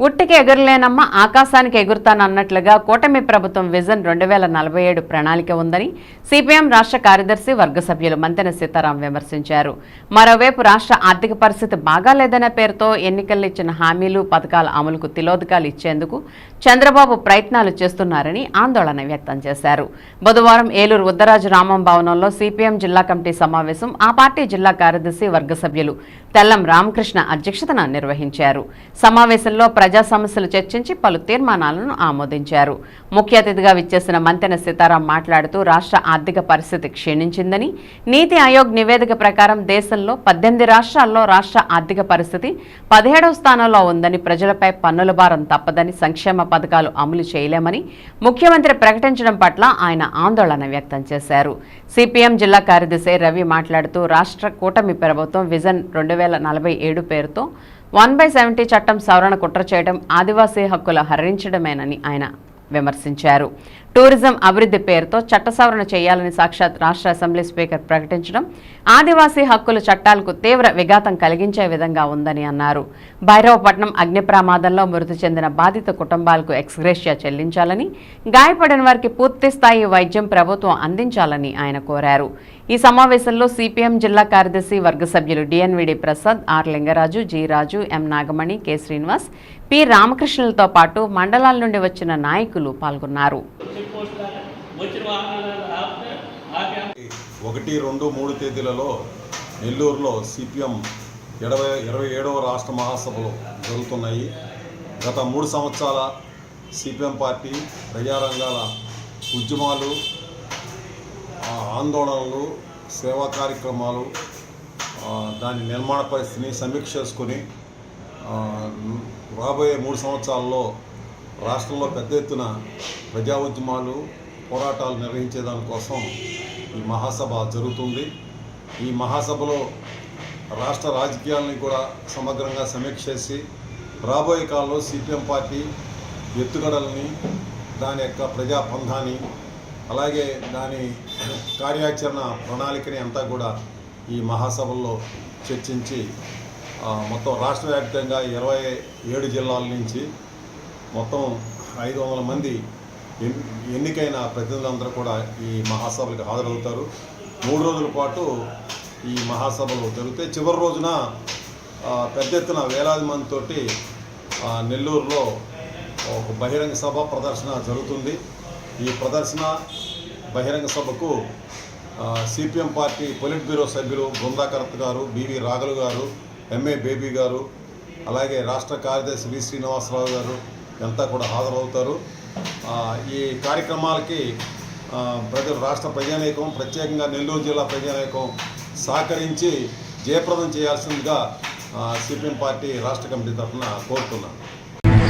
ఉట్టికి ఎగురలేనమ్మ ఆకాశానికి ఎగురుతానన్నట్లుగా కూటమి ప్రభుత్వం విజన్ రెండు వేల నలభై ఏడు ప్రణాళిక ఉందని సిపిఎం రాష్ట్ర కార్యదర్శి వర్గ సభ్యులు మంతెన సీతారాం విమర్శించారు. మరోవైపు రాష్ట్ర ఆర్థిక పరిస్థితి బాగాలేదనే పేరుతో ఎన్నికల్లో ఇచ్చిన హామీలు పథకాల అమలుకు తిలోదకాలు ఇచ్చేందుకు చంద్రబాబు ప్రయత్నాలు చేస్తున్నారని ఆందోళన వ్యక్తం చేశారు. బుధవారం ఏలూరు ఉద్దరాజు రామం భవనంలో సిపిఎం జిల్లా కమిటీ సమావేశం ఆ పార్టీ జిల్లా కార్యదర్శి వర్గ సభ్యులు తెల్లం రామకృష్ణ అధ్యక్షతన నిర్వహించారు. సమావేశంలో ప్రజా సమస్యలు చర్చించి పలు తీర్మానాలను ఆమోదించారు. ముఖ్య అతిథిగా విచ్చేసిన మంతెన సీతారాం మాట్లాడుతూ రాష్ట్ర ఆర్థిక పరిస్థితి క్షీణించిందని నీతి ఆయోగ్ నివేదిక ప్రకారం దేశంలో పద్దెనిమిది రాష్ట్రాల్లో రాష్ట్ర ఆర్థిక పరిస్థితి పదిహేడవ స్థానంలో ఉందని ప్రజలపై పన్నుల భారం తప్పదని సంక్షేమ పథకాలు అమలు చేయలేమని ముఖ్యమంత్రి ప్రకటించడం పట్ల ఆయన ఆందోళన వ్యక్తం చేశారు. సిపిఎం జిల్లా కార్యదర్శి రవి మాట్లాడుతూ రాష్ట్ర కూటమి ప్రభుత్వం విజన్ రెండు వేల నలభై ఏడు పేరుతో వన్ బై సెవెంటీ చట్టం సవరణ కుట్ర చేయడం ఆదివాసీ హక్కుల హరించడమేనని ఆయన విమర్శించారు. టూరిజం అభివృద్ధి పేరుతో చట్ట సవరణ చేయాలని సాక్షాత్ రాష్ట్ర అసెంబ్లీ స్పీకర్ ప్రకటించడం ఆదివాసీ హక్కుల చట్టాలకు తీవ్ర విఘాతం కలిగించే విధంగా ఉందని అన్నారు. భైరవపట్నం అగ్ని ప్రమాదంలో మృతి చెందిన బాధిత కుటుంబాలకు ఎక్స్గ్రేషియా చెల్లించాలని గాయపడిన వారికి పూర్తి స్థాయి వైద్యం ప్రభుత్వం అందించాలని ఆయన కోరారు. ఈ సమావేశంలో సిపిఎం జిల్లా కార్యదర్శి వర్గ సభ్యులు DNVD Prasad R Lingaraju G Raju M Nagamani K Srinivas P రామకృష్ణులతో పాటు మండలాల నుండి వచ్చిన నాయకులు పాల్గొన్నారు. ఒకటి రెండు మూడు తేదీలలో నెల్లూరులో సిపిఎం ఇరవై ఇరవై ఏడవ రాష్ట్ర మహాసభలు జరుగుతున్నాయి. గత మూడు సంవత్సరాల సిపిఎం పార్టీ ప్రజారంగాల ఉద్యమాలు ఆందోళనలు సేవా కార్యక్రమాలు దాని నిర్మాణ పరిస్థితిని సమీక్ష చేసుకొని రాబోయే మూడు సంవత్సరాల్లో రాష్ట్రంలో పెద్ద ఎత్తున ప్రజా ఉద్యమాలు పోరాటాలు నిర్వహించేదానికోసం ఈ మహాసభ జరుగుతుంది. ఈ మహాసభలో రాష్ట్ర రాజకీయాలని కూడా సమగ్రంగా సమీక్ష చేసి రాబోయే కాలంలో సిపిఎం పార్టీ ఎత్తుగడల్ని దాని యొక్క ప్రజా పంధాన్ని అలాగే దాని కార్యాచరణ ప్రణాళికని అంతా కూడా ఈ మహాసభల్లో చర్చించి మొత్తం రాష్ట్ర వ్యాప్తంగా ఇరవై ఏడు జిల్లాల నుంచి మొత్తం ఐదు వందల మంది ఎన్నికైన ప్రతినిధులందరూ కూడా ఈ మహాసభలకు హాజరవుతారు. మూడు రోజుల పాటు ఈ మహాసభలు జరుగుతాయి. చివరి రోజున పెద్ద ఎత్తున వేలాది మందితోటి నెల్లూరులో ఒక బహిరంగ సభ ప్రదర్శన జరుగుతుంది. ఈ ప్రదర్శన బహిరంగ సభకు సిపిఎం పార్టీ పొలిట్ బ్యూరో సభ్యులు బృందాకరత్ గారు బివి రాఘలు గారు ఎంఏ బేబీ గారు అలాగే రాష్ట్ర కార్యదర్శి వి శ్రీనివాసరావు గారు అంతా కూడా హాజరవుతారు. ఈ కార్యక్రమాలకి ప్రజలు రాష్ట్ర ప్రజానీకం ప్రత్యేకంగా నెల్లూరు జిల్లా ప్రజానీకం సహకరించి జయప్రదం చేయాల్సిందిగా సిపిఎం పార్టీ రాష్ట్ర కమిటీ తరఫున కోరుతున్నాను.